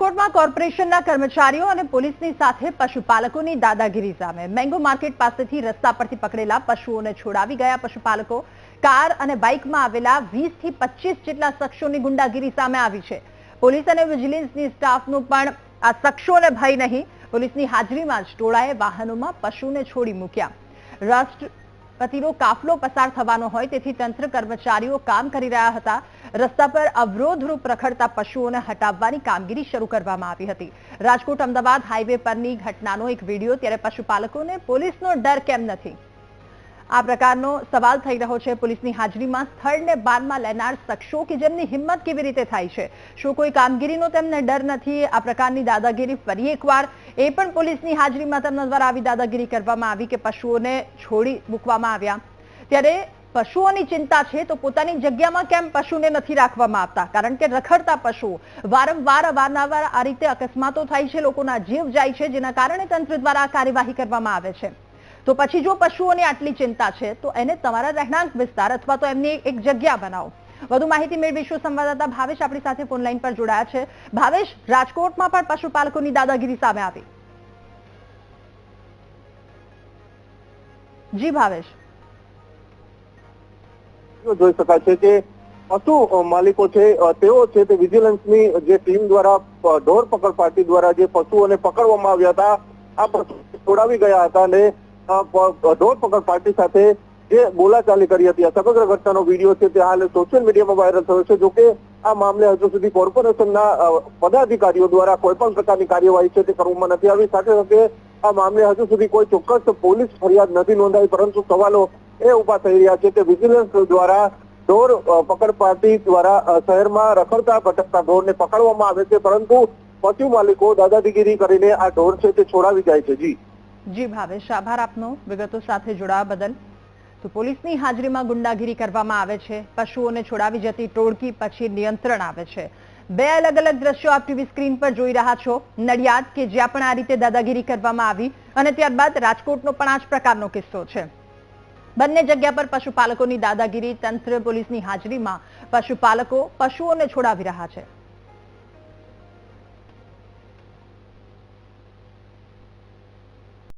રાજકોટમાં કોર્પોરેશનના કર્મચારીઓ અને પોલીસની સાથે પશુપાલકોની દાદાગીરી સામે. મેંગો માર્કેટ પાસેથી રસ્તા પરથી પકડેલા પશુઓને છોડાવી ગયા પશુપાલકો. કાર અને બાઇકમાં આવેલા વીસથી પચીસ જેટલા શખ્સોની ગુંડાગીરી સામે આવી છે. પોલીસ અને વિજિલન્સની સ્ટાફનું પણ આ શખ્સોને ભય નહીં. પોલીસની હાજરીમાં જ ટોળાએ વાહનોમાં પશુને છોડી મૂક્યા. રાષ્ટ્રપતિનો કાફલો પસાર થવાનો હોય તેથી તંત્ર કર્મચારીઓ કામ કરી રહ્યા હતા. રસ્તા પર અવરોધરૂપ પ્રખરતા પશુઓને હટાવવાની કામગીરી શરૂ કરવામાં આવી હતી. રાજકોટ અમદાવાદ હાઈવે પરની ઘટનાનો એક વીડિયો ત્યારે પશુપાલકોને પોલીસનો ડર કેમ નથી? આ પ્રકારનો સવાલ થઈ રહ્યો છે પોલીસની હાજરીમાં. સ્થળને બાનમાં લેનાર શખ્સો કે જેમની હિંમત કેવી રીતે થાય છે? શું કોઈ કામગીરીનો તેમને ડર નથી? આ પ્રકારની દાદાગીરી ફરી એકવાર. એ પણ પોલીસની હાજરીમાં તેમના દ્વારા આવી દાદાગીરી કરવામાં આવી કે પશુઓને છોડી મૂકવામાં આવ્યા. ત્યારે પશુઓની ચિંતા છે તો પોતાની જગ્યામાં કેમ પશુને નથી રાખવામાં આવતા? કારણ કે રખડતા પશુઓ વારંવાર અવારનવાર આ રીતે અકસ્માતો થાય છે, લોકોના જીવ જાય છે, જેના કારણે તંત્ર દ્વારા કાર્યવાહી કરવામાં આવે છે. તો પછી જો પશુઓની આટલી ચિંતા છે, તો એને તમારા રહેણાંક વિસ્તાર અથવા તો એમની એક જગ્યા બનાવો. વધુ માહિતી મેળવીશું સંવાદદાતા ભાવેશ આપણી સાથે ફોન પર જોડાયા છે. ભાવેશ, રાજકોટમાં પણ પશુપાલકોની દાદાગીરી સામે આવી. જી, ભાવેશ. જોઈ શકાય છે કે પશુ માલિકો છે તેઓ છે તે વિજિલન્સની જે ટીમ દ્વારા ઢોર પકડ પાર્ટી દ્વારા જે પશુઓને પકડવામાં આવ્યા હતા, આ પશુ છોડાવી ગયા હતા અને અ, પ- ઢોર પકડ પાર્ટી સાથે જે બોલાચાલી કરી હતી આ સમગ્ર ઘટનાનો વીડિયો છે તે હાલ સોશિયલ મીડિયામાં વાયરલ થયો છે. જોકે આ મામલે હજુ સુધી કોર્પોરેશનના પદાધિકારીઓ દ્વારા કોઈ પણ પ્રકારની કાર્યવાહી છે તે કરવામાં નથી આવી. સાથે સાથે આ મામલે હજુ સુધી કોઈ ચોક્કસ પોલીસ ફરિયાદ નથી નોંધાઈ પરંતુ સવાલો એ ઊભા થઈ રહ્યા છે કે વિજિલન્સ દ્વારા ઢોર પકડ પાર્ટી દ્વારા શહેરમાં રખડતા ભટકતા ઢોરને પકડવામાં આવે છે પરંતુ પશુ માલિકો દાદાગીરી કરીને આ ઢોર છે તે છોડાવી જાય છે. જી. જી ભાવેશ, આભાર આપનો. વિગતો સાથે જોડાવા બદલ. તો પોલીસની હાજરીમાં ગુંડાગીરી કરવામાં આવે છે. પશુઓને છોડાવી જતી ટોળકી પછી નિયંત્રણ આવે છે. બે અલગ અલગ દ્રશ્યો આપ ટીવી સ્ક્રીન પર જોઈ રહ્યા છો. નડિયાદ કે જ્યાં પણ આ રીતે દાદાગીરી કરવામાં આવી અને ત્યારબાદ રાજકોટનો પણ આ જ પ્રકારનો કિસ્સો છે. બંને જગ્યા પર પશુપાલકોની દાદાગીરી તંત્ર પોલીસની હાજરીમાં પશુપાલકો પશુઓને છોડાવી રહ્યા છે.